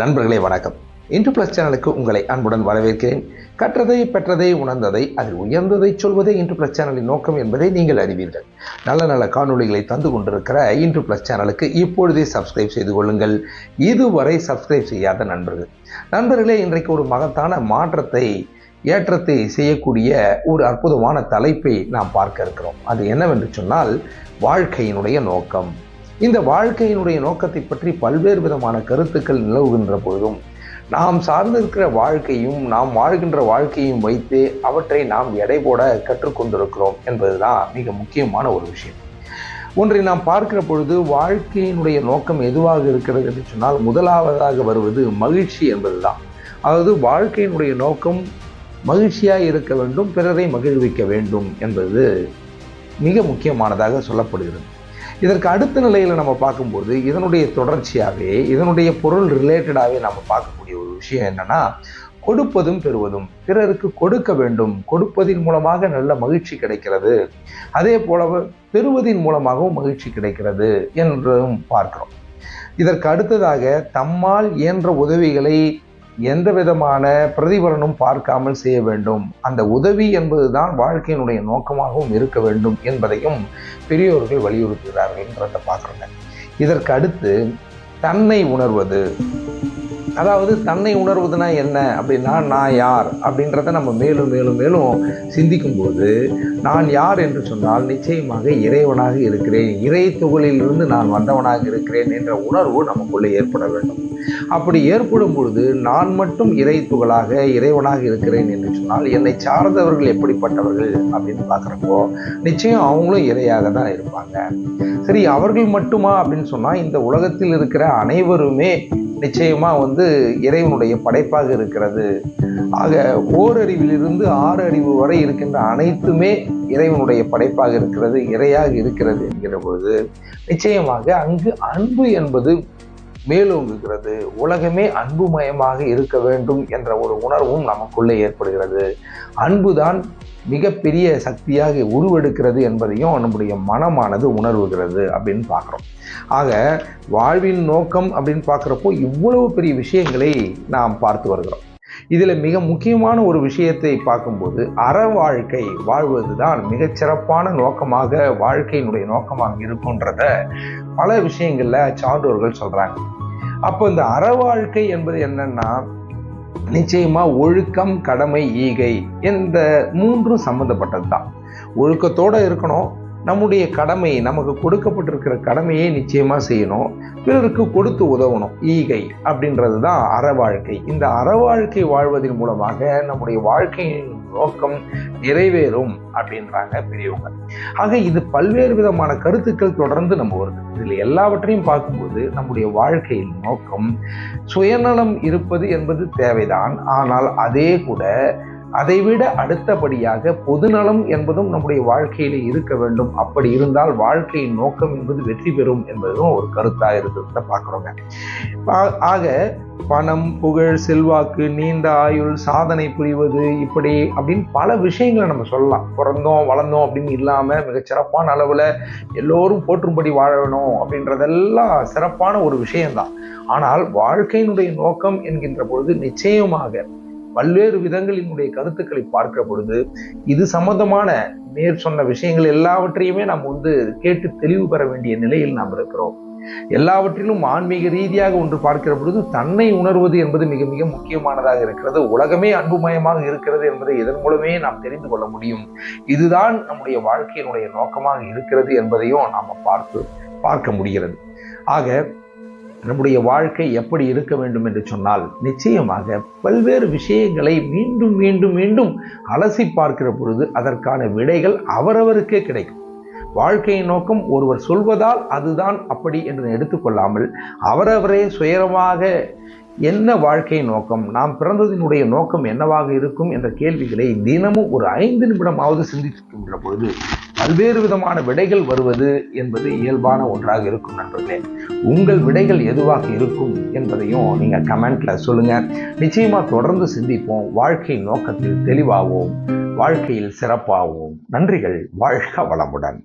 நண்பர்களே வணக்கம். இன்று பிளஸ் சேனலுக்கு உங்களை அன்புடன் வரவேற்கிறேன். கற்றதை பெற்றதை உணர்ந்ததை அதில் உயர்ந்ததை சொல்வதே இன்று பிளஸ் சேனலின் நோக்கம் என்பதை நீங்கள் அறிவீர்கள். நல்ல நல்ல காணொளிகளை தந்து கொண்டிருக்கிற இன்று பிளஸ் சேனலுக்கு இப்பொழுதே சப்ஸ்கிரைப் செய்து கொள்ளுங்கள். இதுவரை சப்ஸ்கிரைப் செய்யாத நண்பர்கள். நண்பர்களே இன்றைக்கு ஒரு மகத்தான மாற்றத்தை ஏற்றத்தை செய்யக்கூடிய ஒரு அற்புதமான தலைப்பை நாம் பார்க்க இருக்கிறோம். அது என்னவென்று சொன்னால் வாழ்க்கையினுடைய நோக்கம். இந்த வாழ்க்கையினுடைய நோக்கத்தை பற்றி பல்வேறு விதமான கருத்துக்கள் நிலவுகின்ற பொழுதும் நாம் சார்ந்திருக்கிற வாழ்க்கையும் நாம் வாழ்கின்ற வாழ்க்கையும் வைத்து அவற்றை நாம் எடை போட கற்றுக்கொண்டிருக்கிறோம் என்பதுதான் மிக முக்கியமான ஒரு விஷயம். ஒன்றை நாம் பார்க்கிற பொழுது வாழ்க்கையினுடைய நோக்கம் எதுவாக இருக்கிறது என்று சொன்னால் முதலாவதாக வருவது மகிழ்ச்சி என்பதுதான். அதாவது வாழ்க்கையினுடைய நோக்கம் மகிழ்ச்சியாக இருக்க வேண்டும் பிறரை மகிழ்விக்க வேண்டும் என்பது மிக முக்கியமானதாக சொல்லப்படுகிறது. இதற்கு அடுத்த நிலையில் நம்ம பார்க்கும்போது இதனுடைய தொடர்ச்சியாகவே இதனுடைய பொருள் ரிலேட்டடாகவே நம்ம பார்க்கக்கூடிய ஒரு விஷயம் என்னன்னா கொடுப்பதும் பெறுவதும் பிறருக்கு கொடுக்க வேண்டும் கொடுப்பதின் மூலமாக நல்ல மகிழ்ச்சி கிடைக்கிறது. அதே போல பெறுவதின் மூலமாகவும் மகிழ்ச்சி கிடைக்கிறது என்றும் பார்க்கிறோம். இதற்கு அடுத்ததாக தம்மால் இயன்ற உதவிகளை எந்த விதமான பிரதிபலனும் பார்க்காமல் செய்ய வேண்டும். அந்த உதவி என்பதுதான் வாழ்க்கையினுடைய நோக்கமாகவும் இருக்க வேண்டும் என்பதையும் பெரியோர்கள் வலியுறுத்துகிறார்கள் என்றதை பார்க்குறேன் இதற்கு அடுத்து தன்னை உணர்வது. அதாவது தன்னை உணர்வதுனா என்ன அப்படின்னா நான் யார் அப்படின்றத நம்ம மேலும் மேலும் மேலும் சிந்திக்கும்போது நான் யார் என்று சொன்னால் நிச்சயமாக இறைவனாக இருக்கிறேன். இறை தொகுலிலிருந்து நான் வந்தவனாக இருக்கிறேன் என்ற உணர்வு நமக்குள்ளே ஏற்பட வேண்டும். அப்படி ஏற்படும் பொழுது நான் மட்டும் இறை துகளாக இறைவனாக இருக்கிறேன் என்று சொன்னால் என்னை சார்ந்தவர்கள் எப்படிப்பட்டவர்கள் அப்படின்னு பார்க்குறப்போ நிச்சயம் அவங்களும் இறையாக தான் இருப்பாங்க. சரி அவர்கள் மட்டுமா அப்படின்னு சொன்னால் இந்த உலகத்தில் இருக்கிற அனைவருமே நிச்சயமாக வந்து இறைவனுடைய படைப்பாக இருக்கிறது. ஆக ஓரறிவிலிருந்து ஆறு அறிவு வரை இருக்கின்ற அனைத்துமே இறைவனுடைய படைப்பாக இருக்கிறது இறையாக இருக்கிறது என்கிற பொழுது நிச்சயமாக அங்கு அன்பு என்பது மேலோங்குகிறது. உலகமே அன்புமயமாக இருக்க வேண்டும் என்ற ஒரு உணர்வும் நமக்குள்ளே ஏற்படுகிறது. அன்புதான் மிகப்பெரிய சக்தியாக உருவெடுக்கிறது என்பதையும் நம்முடைய மனமானது உணர்வுகிறது அப்படின்னு பார்க்குறோம். ஆக வாழ்வின் நோக்கம் அப்படின்னு பார்க்குறப்போ இவ்வளவு பெரிய விஷயங்களை நாம் பார்த்து வருகிறோம். இதில் மிக முக்கியமான ஒரு விஷயத்தை பார்க்கும்போது அற வாழ்க்கை வாழ்வது தான் மிகச்சிறப்பான நோக்கமாக வாழ்க்கையினுடைய நோக்கமாக இருக்குன்றத பல விஷயங்களில் சான்றோர்கள் சொல்கிறாங்க அப்போ இந்த அற வாழ்க்கை என்பது என்னன்னா நிச்சயமா ஒழுக்கம் கடமை ஈகை இந்த மூன்றும் சம்மந்தப்பட்டது தான் ஒழுக்கத்தோடு இருக்கணும் நம்முடைய கடமை நமக்கு கொடுக்கப்பட்டிருக்கிற கடமையை நிச்சயமா செய்யணும். பிறருக்கு கொடுத்து உதவணும். ஈகை அப்படின்றது தான் அற வாழ்க்கை. இந்த அற வாழ்க்கை வாழ்வதன் மூலமாக நம்முடைய வாழ்க்கையின் நோக்கம் நிறைவேறும் அப்படின்றாங்க பெரியவங்க. ஆக இது பல்வேறு விதமான கருத்துக்கள் தொடர்ந்து நம்ம வருது இதில் எல்லாவற்றையும் பார்க்கும்போது நம்முடைய வாழ்க்கையின் நோக்கம் சுயநலம் இருப்பது என்பது தேவைதான். ஆனால் அதே கூட அதைவிட அடுத்தபடியாக பொதுநலம் என்பதும் நம்முடைய வாழ்க்கையில இருக்க வேண்டும். அப்படி இருந்தால் வாழ்க்கையின் நோக்கம் என்பது வெற்றி பெறும் என்பதும் ஒரு கருத்தாக இருக்கிறத பார்க்குறோங்க. ஆக பணம் புகழ் செல்வாக்கு நீண்ட ஆயுள் சாதனை புரிவது இப்படி அப்படின்னு பல விஷயங்களை நம்ம சொல்லலாம். பிறந்தோம் வளர்ந்தோம் அப்படின்னு இல்லாமல் மிகச்சிறப்பான அளவில் எல்லோரும் போற்றும்படி வாழணும் அப்படின்றதெல்லாம் சிறப்பான ஒரு விஷயம்தான். ஆனால் வாழ்க்கையினுடைய நோக்கம் என்கின்ற பொழுது நிச்சயமாக பல்வேறு விதங்களினுடைய கருத்துக்களை பார்க்கிற பொழுது இது சம்பந்தமான நேர் சொன்ன விஷயங்கள் எல்லாவற்றையுமே நாம் வந்து கேட்டு தெளிவு பெற வேண்டிய நிலையில் நாம் இருக்கிறோம். எல்லாவற்றிலும் ஆன்மீக ரீதியாக ஒன்று பார்க்கிற பொழுது தன்னை உணர்வது என்பது மிக மிக முக்கியமானதாக இருக்கிறது. உலகமே அன்புமயமாக இருக்கிறது என்பதை இதன் மூலமே நாம் தெரிந்து கொள்ள முடியும். இதுதான் நம்முடைய வாழ்க்கையினுடைய நோக்கமாக இருக்கிறது என்பதையும் நாம் பார்த்து பார்க்க முடிகிறது. ஆக நம்முடைய வாழ்க்கை எப்படி இருக்க வேண்டும் என்று சொன்னால் நிச்சயமாக பல்வேறு விஷயங்களை மீண்டும் மீண்டும் மீண்டும் அலசி பார்க்கிற பொழுது அதற்கான விடைகள் அவரவருக்கே கிடைக்கும். வாழ்க்கையின் நோக்கம் ஒருவர் சொல்வதால் அதுதான் அப்படி என்று எடுத்துக்கொள்ளாமல் அவரவரே சுயரமாக என்ன வாழ்க்கை நோக்கம்? நாம் பிறந்ததினுடைய நோக்கம் என்னவாக இருக்கும் என்ற கேள்விகளை தினமும் ஒரு ஐந்து நிமிடமாவது சிந்திக்கின்ற பொழுது பல்வேறு விதமான விடைகள் வருவது என்பது இயல்பான ஒன்றாக இருக்கும் நண்பர்களே. உங்கள் விடைகள் எதுவாக இருக்கும் என்பதையும் நீங்கள் கமெண்ட்ல சொல்லுங்க. நிச்சயமா தொடர்ந்து சிந்திப்போம். வாழ்க்கை நோக்கத்தில் தெளிவாகவும் வாழ்க்கையில் சிறப்பாகவும் நன்றிகள். வாழ்க வளமுடன்.